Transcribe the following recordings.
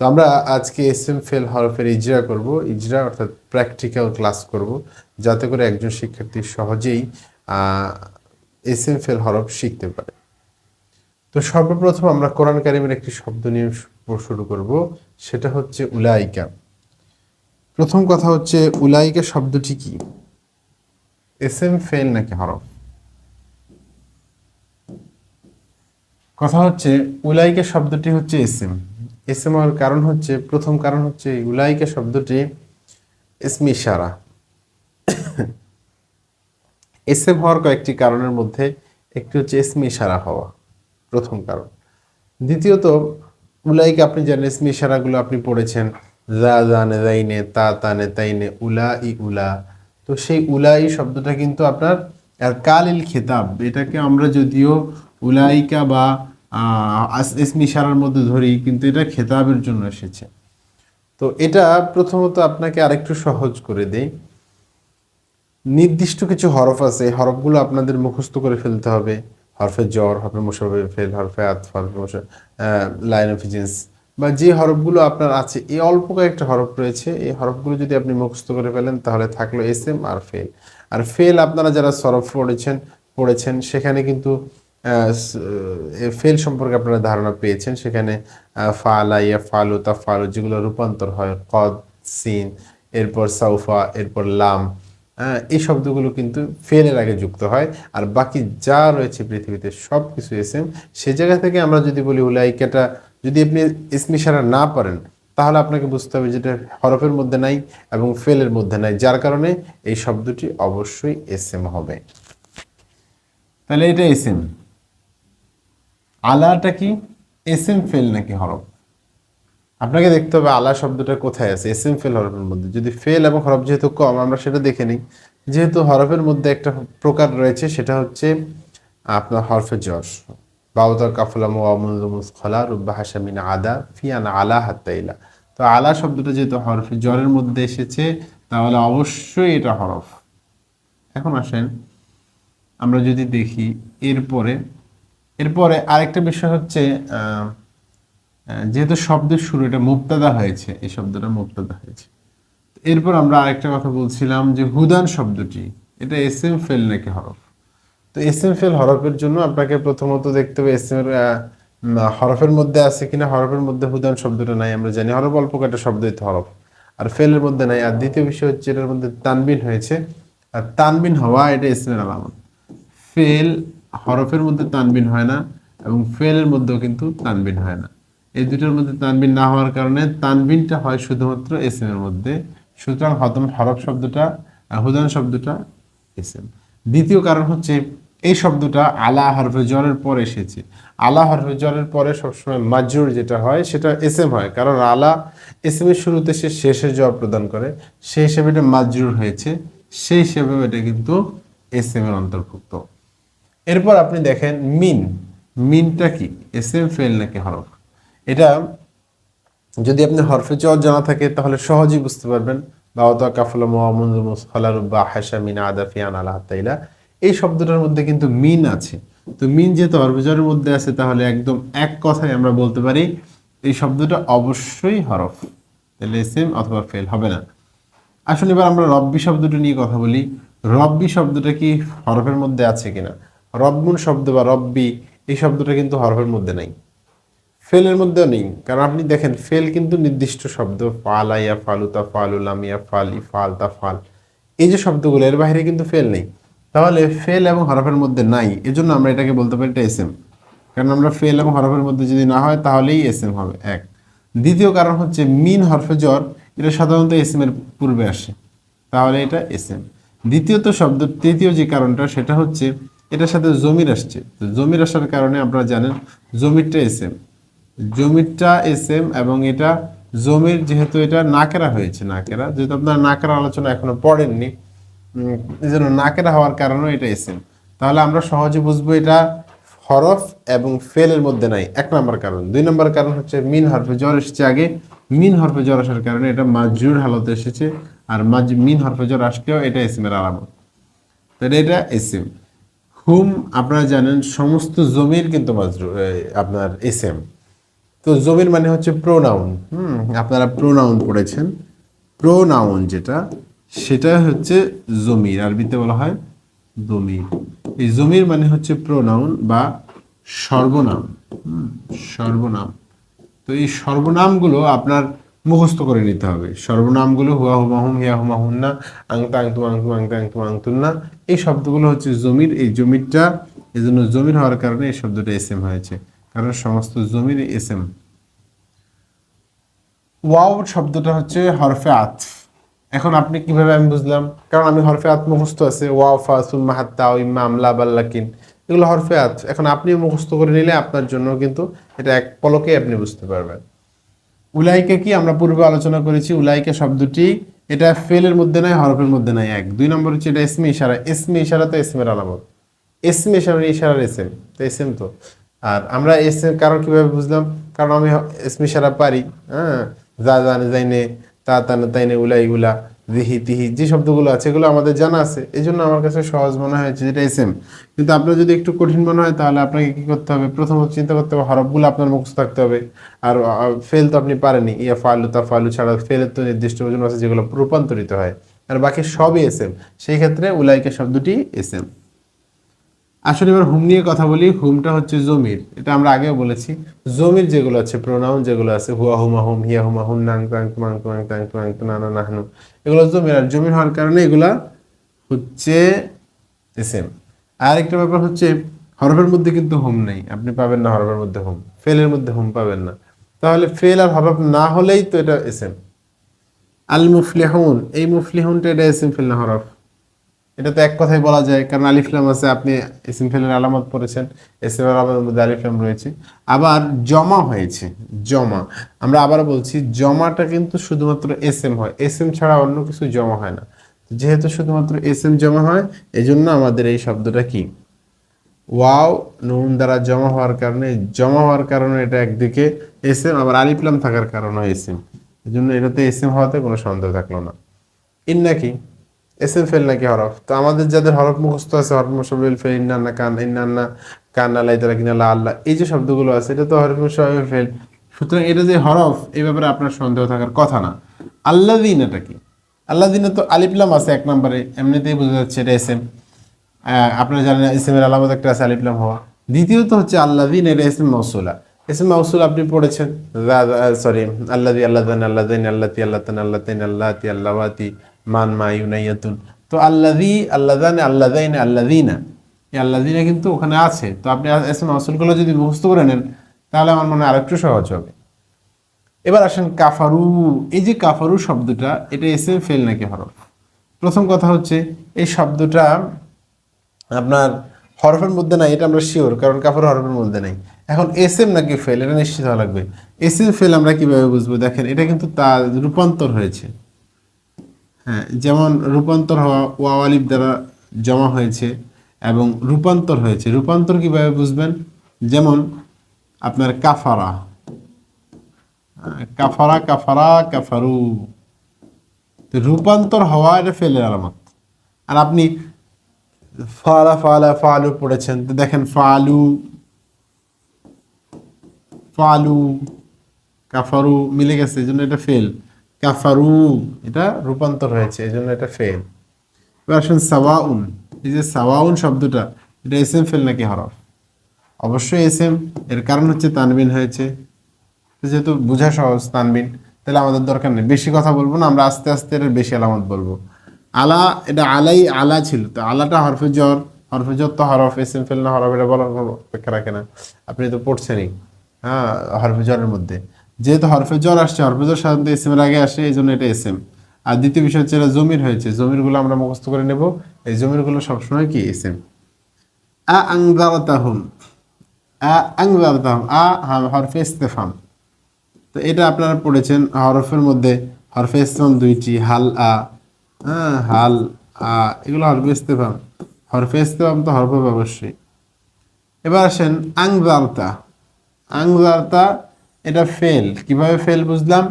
তো আমরা আজকে এস এম ফেল হরফের ইজরা করব। ইজরা অর্থাৎ প্র্যাকটিক্যাল ক্লাস করব। যাতে করে একজন শিক্ষার্থী সহজেই এস এম ফেল হরফ শিখতে পারে। তো সর্বপ্রথম আমরা কোরআন কারিমের একটি শব্দ নিয়ে শুরু করব। সেটা হচ্ছে উলাইকা। প্রথম কথা হচ্ছে, উলাইকা শব্দটি কি? এস এম ফেল নাকি হরফ? কথা হচ্ছে, উলাইকা শব্দটি হচ্ছে এসএম এসএম হওয়ার কারণ হচ্ছে, প্রথম কারণ হচ্ছে উলাইকা শব্দটি ইসমি ইশারা। এসএম হওয়ার কয়েকটি কারণের মধ্যে একটি হচ্ছে ইসমি ইশারা হওয়া, প্রথম কারণ। দ্বিতীয়ত, উলাইকা আপনি জানেন ইসমি ইশারাগুলো আপনি পড়েছেন জা জানে জাইনে তা তানে তাইনে উলা ই উলা। তো সেই উলাই শব্দটা কিন্তু আপনার কালিল খেতাব, এটাকে আমরা যদিও উলাইকা বা ইসমি ইশারার মধ্যে ধরি কিন্তু এটা খেতাবের জন্য এসেছে। তো এটা প্রথমত আপনাকে আরেকটু সহজ করে দেই। নির্দিষ্ট কিছু হরফ আছে হরফগুলো আপনাদের মুখস্থ করে ফেলতে হবে। হরফে জ্বর, হরফে মুসাফে ফেল, হরফে আত, হরফে লাইন অফ জিন্স বা যে হরফগুলো আপনার আছে, এই অল্প কয়েকটা হরফ রয়েছে। এই হরফগুলো যদি আপনি মুখস্থ করে ফেলেন, তাহলে থাকল এস এম আর ফেল। আর ফেল আপনারা যারা সরফ পড়েছেন পড়েছেন, সেখানে কিন্তু ফেল সম্পর্কে আপনারা ধারণা পেয়েছেন। সেখানে ফালা, ইয়া, ফালু তা ফালু যেগুলো রূপান্তর হয়, কদ, সিন, এরপর সাউফা, এরপর লাম এই শব্দগুলো কিন্তু ফেলের আগে যুক্ত হয়। আর বাকি যা রয়েছে পৃথিবীতে সব কিছু এসএম। সে জায়গা থেকে আমরা যদি বলি উলাইকাটা, যদি আপনি ইসমিশারা না পারেন, তাহলে আপনাকে বুঝতে হবে যেটা হরফের মধ্যে নাই এবং ফেলের মধ্যে নাই, যার কারণে এই শব্দটি অবশ্যই এসএম হবে। তাহলে এটা এসএম। আলাটা কি? এসএম ফেল নাকি হরফ? আপনাকে দেখতে হবে আলা শব্দটা কোথায় আছে এস এম ফেল হরফের মধ্যে। যদি ফেল এবং হরফ যেহেতু কম, আমরা সেটা দেখে নিই। যেহেতু হরফের মধ্যে একটা প্রকার রয়েছে, সেটা হচ্ছে আপনার হরফে জর বাউতা কাফলাম ওয়ামুলুমুস খলা রুব্বা হাসামিন আদা ফিয়ান আলা হাত্তাইলা তো আলা শব্দটা যেহেতু হরফে জরের মধ্যে এসেছে, তাহলে অবশ্যই এটা হরফ। এখন আসেন, আমরা যদি দেখি এরপরে এরপরে আরেকটা বিষয় হচ্ছে যেহেতু শব্দের শুরু, এটা মুক্তাদা হয়েছে, এই শব্দটা মুক্তাদা হয়েছে। এরপর আমরা আরেকটা কথা বলছিলাম যে হুদান শব্দটি, এটা এস এম ফেল নাকি হরফ? তো এস এম ফেল হরফের জন্য আপনাকে প্রথমত দেখতে হবে এস এম হরফের মধ্যে আছে কিনা, হরফের মধ্যে হুদান শব্দটা নাই, আমরা জানি হরফ, অল্প কয়েকটা শব্দ হইতে হরফ। আর ফেলের মধ্যে নাই, আর দ্বিতীয় বিষয় হচ্ছে এটার মধ্যে তানবিন হয়েছে। আর তানবিন হওয়া, এটা ইসমের আলামত। ফেল হরফের মধ্যে তানবিন হয় না এবং ফেলের মধ্যেও কিন্তু তানবিন হয় না। এই দুটোর মধ্যে তানবিন না হওয়ার কারণে তানবিনটা হয় শুধুমাত্র এসএম এর মধ্যে। সুতরাং হতম হরফ শব্দটা হুদান শব্দটা এসএম। দ্বিতীয় কারণ হচ্ছে এই শব্দটা আলা হরফে জ্বরের পর এসেছে। আলা হরফে জ্বরের পরে সবসময় মাজরুর যেটা হয়, সেটা এসএম হয়। কারণ আলা এসএম এর শুরুতে সে শেষে জবাব প্রদান করে। সেই হিসেবে এটা মাজরুর হয়েছে। সেই হিসেবে এটা কিন্তু এসএম এর অন্তর্ভুক্ত। এরপর আপনি দেখেন মিন। মিনটা কি? এস এম ফেল নাকি হরফ? এটা যদি আপনি হরফে চর জানা থাকে, তাহলে সহজেই বুঝতে পারবেন। বাওতা কাফলা মোহাম্মদ মুসফালারুব্বা হাসা, মিন আদাফিয়ান আল্লাহ তাইলা এই শব্দটার মধ্যে কিন্তু মিন আছে। তো মিন যেহেতু হরফেজরের মধ্যে আছে, তাহলে একদম এক কথায় আমরা বলতে পারি এই শব্দটা অবশ্যই হরফ। তাহলে এস এম অথবা ফেল হবে না। আসলে এবার আমরা রব্বি শব্দটা নিয়ে কথা বলি। রব্বি শব্দটা কি হরফের মধ্যে আছে কিনা? রব্বুন শব্দ বা রব্বি, এই শব্দটা কিন্তু হরফের মধ্যে নাই। ফেলের মধ্যেও নেই, কারণ আপনি দেখেন ফেল কিন্তু নির্দিষ্ট শব্দ, ফালা ইয়া ফালুতা ফালুলাম ইয়া, ফাল, ই, ফাল, তা, ফাল। এই যে শব্দগুলো, এর বাইরে কিন্তু ফেল নেই। তাহলে ফেল এবং হরফের মধ্যে নাই, এজন্য আমরা এটাকে বলতে পারি এটা এসএম। কারণ আমরা ফেল এবং হরফের মধ্যে যদি না হয়, তাহলেই এসএম হবে এক। দ্বিতীয় কারণ হচ্ছে মিন হরফে জ্বর, এটা সাধারণত এসএম এর পূর্বে আসে। তাহলে এটা এসএম। দ্বিতীয়ত শব্দ, তৃতীয় যে কারণটা, সেটা হচ্ছে এটার সাথে জমির আসছে। জমির আসার কারণে আপনারা জানেন, জমিরটা এস এম জমিরটা এস এম এবং এটা জমির যেহেতু এটা নাকেরা হয়েছে, নাকেরা। যেহেতু আপনারা নাকেরা আলোচনা এখনও পড়েননি এই জন্য নাকেরা হওয়ার কারণেও এটা এস এম তাহলে আমরা সহজে বুঝব এটা হরফ এবং ফেলের মধ্যে নাই। এক নম্বর কারণ। দুই নম্বর কারণ হচ্ছে মিন হরফে জ্বর এসেছে আগে। মিন হরফে জ্বর আসার কারণে এটা মাজরুর হালতে এসেছে। আর মাজ, মিন হরফে জ্বর আসলেও এটা এসএমের আলামত। তাহলে এটা এসএম হুম আপনারা জানেন সমস্ত জমির কিন্তু আপনার এসএম। তো জমির মানে হচ্ছে প্রোনাউন হুম আপনারা প্রোনাউন পড়েছেন। প্রোনাউন যেটা সেটা হচ্ছে জমির আরবিতে বলা হয় জমির। এই জমির মানে হচ্ছে প্রোনাউন বা সর্বনাম। হুম, সর্বনাম। তো এই সর্বনামগুলো আপনার মুখস্থ করে নিতে হবে। সর্বনামগুলো হুয়া হুমা হুম হিয়া হুমা হুন্না আংতা আংতু আংতু আংতা আংতু আংতুন্না, এই শব্দগুলো হচ্ছে জমির, এই জমিরটা, এই জন্য জমির হওয়ার কারণে এই শব্দটা এস এম হয়েছে। কারণ সমস্ত জমির এস এম ওয়াও শব্দটা হচ্ছে হরফে আত। এখন আপনি কীভাবে আমি বুঝলাম? কারণ আমি হরফে আত মুখস্থ আছে, ওয়াও, ফা সুম্মা হাত্তা ইম্মা আমলা বাল্লাকিন এগুলো হরফে আত। এখন আপনি মুখস্থ করে নিলে আপনার জন্য কিন্তু এটা এক পলকে আপনি বুঝতে পারবেন। উলাইকে কি আমরা পূর্বে আলোচনা করেছি, উলাইকে শব্দটি এটা ফেলের মধ্যে নাই, হরফের মধ্যে নাই, এক। দুই নম্বর হচ্ছে এটা এসমে ইশারা। এসমে ইশারা তো এসমের আলামত। এসমে ইশারা ইশারার এসএম, তো এসএম তো। আর আমরা এস এম কারণ কীভাবে বুঝলাম? কারণ আমি এসমে ইশারা পারি হ্যাঁ? যা জানে যাইনে তা তানে তাইনে উলাই উলা। দিহি তিহি যে শব্দগুলো আছে, এগুলো আমাদের জানা আছে। এই জন্য আমার কাছে সহজ মনে হয়েছে যেটা এসএম কিন্তু আপনার যদি একটু কঠিন মনে হয়, তাহলে আপনাকে কী করতে হবে? প্রথমত চিন্তা করতে হবে, হরফগুলো আপনার মুখস্থ থাকতে হবে। আর ফেল তো আপনি পারেনি ইয়া ফালু, তা ফালু ছাড়া ফেলের তো নির্দিষ্ট ওজন আছে যেগুলো রূপান্তরিত হয়। আর বাকি সবই এসএম সেই ক্ষেত্রে উলাইকা শব্দটি এসএম আসলে এবার হুম নিয়ে কথা বলি। হুমটা হচ্ছে জমির। এটা আমরা আগেও বলেছি। জমির যেগুলো আছে প্রোনাউন যেগুলো আছে, হুয়া হুমা হুম, হিয়া হুমা হুম, নাং তাং তুমাং তুমাং তাং তুমাং নানা নাহনু, এগুলো জমির। আর জমির হওয়ার কারণে এগুলা হচ্ছে এসএম আর একটা ব্যাপার হচ্ছে, হরফের মধ্যে কিন্তু হুম নেই। আপনি পাবেন না হরফের মধ্যে হুম। ফেলের মধ্যে হুম পাবেন না। তাহলে ফেল আর হরফ না হলেই তো এটা এসএম আল মুফলিহুন, এই মুফলিহুনটা এটা এসএম ফেল না হরফ। এটা তো এক কথাই বলা যায়, কারণ আলিফলাম আছে, আপনি এসিম ফেলের আলামত পড়েছেন এসিম আলামতের মধ্যে আলিফলাম রয়েছে। আবার জমা হয়েছে, জমা। আমরা আবার বলছি, জমাটা কিন্তু শুধুমাত্র এস এম হয়। এস এম ছাড়া অন্য কিছু জমা হয় না। যেহেতু শুধুমাত্র এস এম জমা হয় এই জন্য আমাদের এই শব্দটা কি? ওয়াও, নুন দ্বারা জমা হওয়ার কারণে, জমা হওয়ার কারণে এটা একদিকে এস এম আবার আলিফলাম থাকার কারণে এস এম এই জন্য এটাতে এস এম হওয়াতে কোনো সন্দেহ থাকল না। ইন নাকি এস এম ফেল নাকি হরফ তো আমাদের যাদের হরফ মুখস্থ আছে হরফ মুসবিল ফেল ইন্নান্না কান ইন্নান্না কান আল্লাহ তারা কিনা আল্লাহ এই যে শব্দগুলো আছে এটা তো হরফ মুসবিল ফেল সুতরাং এটা যে হরফ এই ব্যাপারে আপনার সন্দেহ থাকার কথা না আল্লাহ দিন এটা কি আল্লাহ দিনে তো আলিফলাম আছে এক নম্বরে এমনিতেই বোঝা যাচ্ছে এটা এস এম আপনারা জানেন এস এম এর আলামত একটা আছে আলিফলাম হওয়া দ্বিতীয়ত হচ্ছে আল্লাহ দিন এটা এস এম মৌসুলা এস এম মৌসুল আপনি পড়েছেন সরি আল্লাহ আল্লাহ দান আল্লাহ দিন আল্লাহ আল্লাহ আল্লাহ আল্লাহ মান মা ইউনাইয়াতুন। তো আল্লাদি, আল্লাদান, আল্লাদাইন, আল্লাদিনা। এই আল্লাদিনা কিন্তু ওখানে আছে। তো আপনি এস এম যদি মুখস্থ করে নেন, তাহলে আমার মনে হয় আরেকটু সহজ হবে। এবার আসেন কাফারু। এই যে কাফারু শব্দটা, এটা এস ফেল নাকি হরফ? প্রথম কথা হচ্ছে, এই শব্দটা আপনার হরফের মধ্যে নাই, এটা আমরা শিওর কারণ কাফারু হরফের মধ্যে নাই। এখন এস এম নাকি ফেল, এটা নিশ্চিত হওয়া লাগবে। এস এম ফেল আমরা কীভাবে বুঝব? দেখেন, এটা কিন্তু তার রূপান্তর হয়েছে। হ্যাঁ যেমন রূপান্তর হওয়া ওয়াওয়ালিফ দ্বারা জমা হয়েছে এবং রূপান্তর হয়েছে। রূপান্তর কীভাবে বুঝবেন? যেমন আপনার কাফারা। কাফারা কাফারা, কাফারু। রূপান্তর হওয়া এটা ফেলের আলামত। আর আপনি ফালা ফালা, ফালু পড়েছেন, তো দেখেন ফালু ফালু, কাফারু মিলে গেছে, এই জন্য এটা ফেল। কাফারু এটা রূপান্তর হয়েছে এই জন্য এটা ফেল। এবার আসেন সাওয়াউন। এই যে সাওয়াউন শব্দটা এটা এস এম ফেল নাকি হরফ? অবশ্যই এস এম এর কারণ হচ্ছে তানবিন হয়েছে। যেহেতু বোঝা সহজ তানবিন তাহলে আমাদের দরকার নেই। বেশি কথা বলব না আমরা আস্তে আস্তে এর বেশি আলামত বলব। আলা এটা আলাই আলা ছিল। তো আলাটা হরফে জ্বর হরফে জ্বর তো হরফ এস এম ফেল না হরফ এটা বলার কোনো অপেক্ষা রাখে না। আপনি তো পড়ছেনই হ্যাঁ হরফে জ্বরের মধ্যে। যেহেতু হরফে জ্বর আসছে, হরফে জ্বর সাধারণত এস এর আগে আসে, এই জন্য এটা এস এম আর দ্বিতীয় বিষয় হচ্ছে এটা জমির হয়েছে, জমিরগুলো আমরা মুখস্থ করে নেব। এই জমিরগুলো সবসময় কি? এস এম আ আংদারতাহুম আ আ হরফে ইস্তেফাম। তো এটা আপনারা পড়েছেন হরফের মধ্যে হরফে ইসলাম দুইটি, হাল, আ। হ্যাঁ হাল, আ, এগুলো হরফে ইস্তেফাম। হরফে ইস্তেফাম তো হরফ অবশ্যই। এবার আসেন আংজারতা। আংজারতা এটা ফেল কীভাবে ফেল বুঝলাম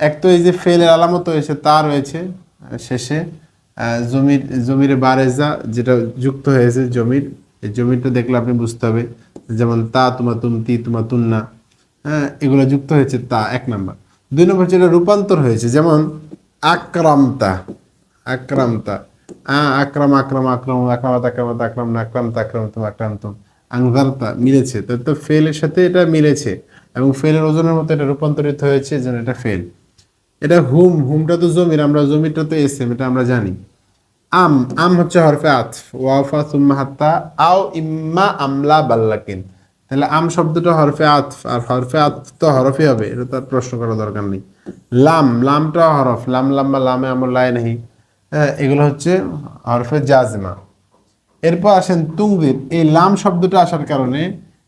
এক তো এই যে ফেলের আলামত হয়েছে তা রয়েছে শেষে জমির জমির বারেজা যেটা যুক্ত হয়েছে জমির এই জমিটা দেখলে আপনি বুঝতে হবে যেমন তা তুমা তুম তি তুমা তুন্না হ্যাঁ এগুলো যুক্ত হয়েছে তা এক নম্বর দুই নম্বর এটা রূপান্তর হয়েছে যেমন আক্রামতা আক্রামতা আ আক্রাম আক্রাম আক্রম আক্রামাত আক্রামাত আক্রাম আক্রামত আক্রামতম আক্রান্তম আংজারতা মিলেছে তো ফেলের সাথে এটা মিলেছে এবং ফেলের ওজনের মতো এটা রূপান্তরিত হয়েছে যেন এটা ফেল। এটা হুম হুমটা তো জমির আমরা জমিটা তো এসএম এটা আমরা জানি। আম আম হচ্ছে হরফে আতফ। ওয়াফা সুম্মা হাত্তা আও ইম্মা আমলা বাল্লাকিন। তাহলে আম শব্দটা হরফে আতফ আর হরফে আতফ তো হরফে হবে এটা তার প্রশ্ন করার দরকার নেই। লাম লামটা হরফ লাম লাম্বা লামে আমার লাই নেই হ্যাঁ, এগুলো হচ্ছে হরফে জাজমা। এরপর আসেন তুংদির এই লাম শব্দটা আসার কারণে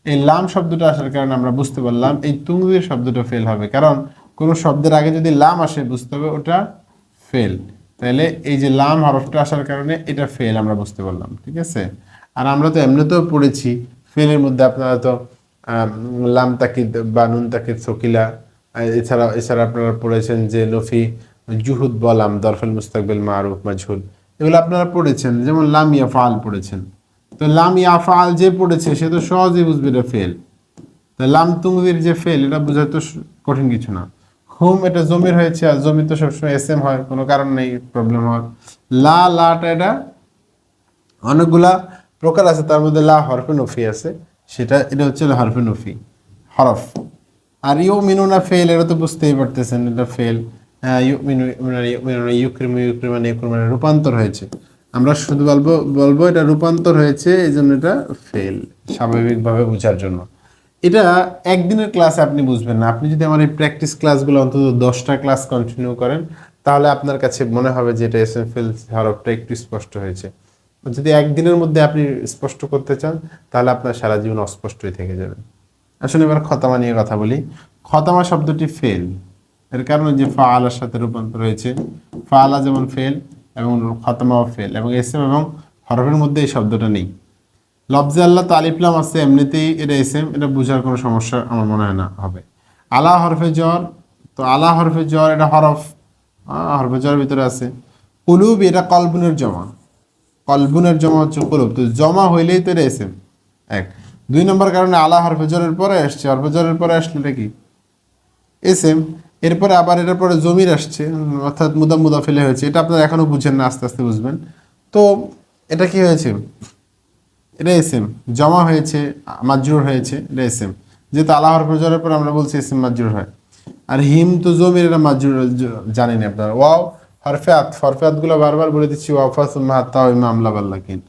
এই লাম শব্দটা আসার কারণে আমরা বুঝতে পারলাম এই তুংদির শব্দটা ফেল হবে। কারণ কোনো শব্দের আগে যদি লাম আসে, বুঝতে হবে ওটা ফেল তাহলে এই যে লাম হরফটা আসার কারণে এটা ফেল আমরা বুঝতে পারলাম, ঠিক আছে? আর আমরা তো এমনিতেও পড়েছি ফেলের মধ্যে আপনারা তো লাম তাকিদ বা নুন তাকিদ সকিলা এছাড়া এছাড়া আপনারা পড়েছেন যে নফি, জুহুদ বলাম দরফেল মুস্তাকবিল মারুফ, মাজহুল, এগুলো আপনারা পড়েছেন। যেমন লাম ইয়াফাল পড়েছেন। তো লাম ইয়াফাল যে পড়েছে, সে তো সহজেই বুঝবে এটা ফেল। তা লাম তুমদির যে ফেল, এটা বোঝা তো কঠিন কিছু না। হুম, এটা জমির হয়েছে, আর জমি তো সবসময় এস এম হয়, কোনো কারণ নেই, প্রবলেম হওয়ার লা, লাটা এটা অনেকগুলা প্রকার আছে, তার মধ্যে লা হরফে নফি আছে, সেটা, এটা হচ্ছে হরফে নফি, হরফ। আর ইউ মিনুনা ফেল, এটা তো বুঝতেই পারতেছেন, এটা ফেল। ইউ মিনু ইউক্রিম ইউক্রিমান ইউক্রিমানে রূপান্তর হয়েছে। আমরা শুধু বলব বলব এটা রূপান্তর হয়েছে এই জন্য এটা ফেল স্বাভাবিকভাবে বোঝার জন্য। এটা একদিনের ক্লাসে আপনি বুঝবেন না। আপনি যদি আমার এই প্র্যাকটিস ক্লাসগুলো অন্তত দশটা ক্লাস কন্টিনিউ করেন, তাহলে আপনার কাছে মনে হবে যে এটা এস এফ এল হরফটা একটু স্পষ্ট হয়েছে। যদি একদিনের মধ্যে আপনি স্পষ্ট করতে চান, তাহলে আপনার সারা জীবন অস্পষ্টই থেকে যাবে। আসলে এবার খতামা নিয়ে কথা বলি। খতামা শব্দটি ফেল এর কারণে যে ফাআলার সাথে রূপান্তর হয়েছে। ফা আলা যেমন ফেল এবং খতামাও ফেল এবং এসএম এবং হরফের মধ্যে এই শব্দটা নেই। লফজে আল্লাহ তো আলিফলাম আছে, এমনিতেই এটা এসএম, এটা বোঝার কোনো সমস্যা আমার মনে হয় না, হবে। আলা হরফে জ্বর, তো আলা হরফে জ্বর এটা হরফ হরফে জ্বর ভিতরে আছে। কুলুব, এটা কলবুনের জমা। কলবুনের জমা হচ্ছে কুলুব, তো জমা হইলেই তো এটা এসএম। এক। দুই নম্বর কারণে আলা হরফে জ্বরের পরে আসছে, হরফে জ্বরের পরে আসলে এটা কি? এসএম। এরপরে আবার এটার পরে জমির আসছে, অর্থাৎ মুদা মুদা ফেলে হয়েছে। এটা আপনারা এখনও বুঝেন না, আস্তে আস্তে বুঝবেন। তো এটা কি হয়েছে? এটা এসএম। জমা হয়েছে, মাজরুর হয়েছে, এটা এসএম। যেহেতু আল্লাহ হরফে জ্বরের পর আমরা বলছি এসএম মাজরুর হয়। আর হিম তো জমির, এটা মাজরুর জ- জানেন আপনারা। ওয়াও, হরফে আত, হরফে বারবার বলে দিচ্ছি ওয়াফা সুম্মা ওই মামলা বাল্লাকিন।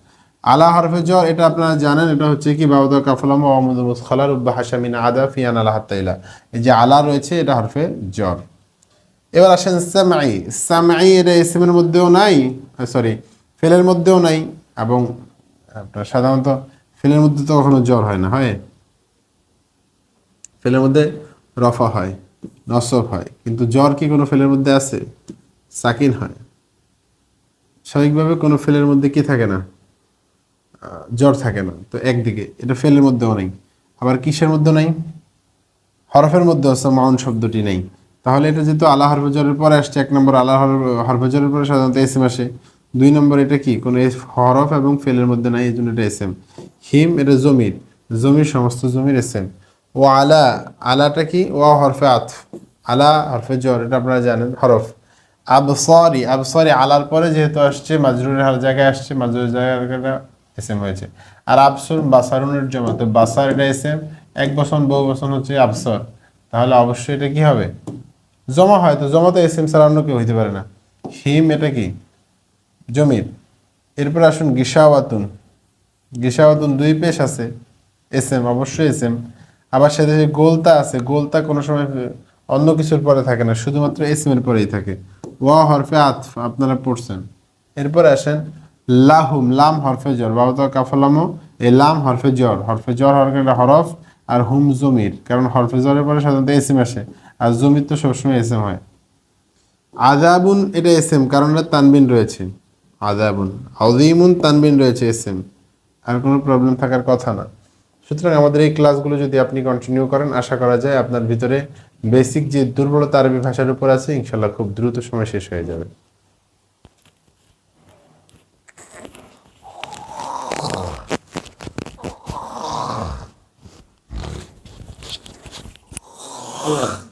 আলা হরফে জ্বর, এটা আপনারা জানেন, এটা হচ্ছে কি বাবুদা কাফলাম মুসখালার উব্বা হাসামিন আদা ফিয়ান আলা হাত্তাইলা এই যে আলা রয়েছে, এটা হরফে জ্বর। এবার আসেন সামাই সামাই এটা এসএমের মধ্যেও নাই সরি ফেলের মধ্যেও নাই, এবং আপনার সাধারণত ফেলের মধ্যে তো কখনো জ্বর হয় না, হয়? ফেলের মধ্যে রফা হয়, নসব হয়, কিন্তু জ্বর কি কোনো ফেলের মধ্যে আছে? সাকিন হয়। স্বাভাবিকভাবে কোনো ফেলের মধ্যে কি থাকে না? জ্বর থাকে না। তো একদিকে, এটা ফেলের মধ্যেও নেই। আবার কিসের মধ্যে নাই? হরফের মধ্যে আছে মাউন শব্দটি নেই। তাহলে এটা যেহেতু আল্লাহ হরফজরের পরে আসছে, এক নম্বর আল্লাহ হরফজরের পরে সাধারণত এস এম আসে। দুই নম্বর এটা কি? কোনো হরফ এবং ফেলের মধ্যে নাই, এই জন্য এটা এস এম হিম, এটা জমির। জমির সমস্ত জমির এস এম ও আলা, আলাটা কি? ও হরফে আত আলা হরফে জ্বর, এটা আপনারা জানেন, হরফ। আবসরি আবসরি আলার পরে যেহেতু আসছে, মাজরুরের জায়গায় আসছে, মাজরুরের জায়গাটা এস এম হয়েছে। আর আবসর বাসারুনের জমা তো বাসার এটা এস এম এক বছর বহু বছর হচ্ছে আবসর তাহলে অবশ্যই এটা কি হবে? জমা হয়, তো জমা তো এস এম ছাড়া অন্য কেউ হইতে পারে না। হিম এটা কি? জমির। এরপর আসুন গিসাওয়াতুন গিসাওয়াতুন দুই পেশ আছে। এস এম অবশ্যই এস এম আবার সাথে যে গোলতা আছে। গোলতা কোনো সময় অন্য কিছুর পরে থাকে না, শুধুমাত্র এস এম এর পরেই থাকে। ওয়া হরফে আতফ, আপনারা পড়ছেন। এরপর আসেন লাহুম, লাম হরফে জ্বর। বাবা তো কাফলামো। এই লাম হরফে জ্বর। হরফে জ্বর হরফে হরফ আর হুম জমির। কারণ হরফে জ্বরের পরে সাধারণত এস এম আসে। আর জমির তো সবসময় এস এম হয়। আজাবুন এটা এস এম কারণ এটা তানবিন রয়েছে। আজাবুন আউদিমুন তানবিন রয়েছে এস এম আর কোনো প্রবলেম থাকার কথা না। সুতরাং আমাদের এই ক্লাসগুলো যদি আপনি কন্টিনিউ করেন, আশা করা যায় আপনার ভিতরে বেসিক যে দুর্বলতা আরবি ভাষার উপর আছে ইনশাল্লাহ খুব দ্রুত সময় শেষ হয়ে যাবে। আল্লাহ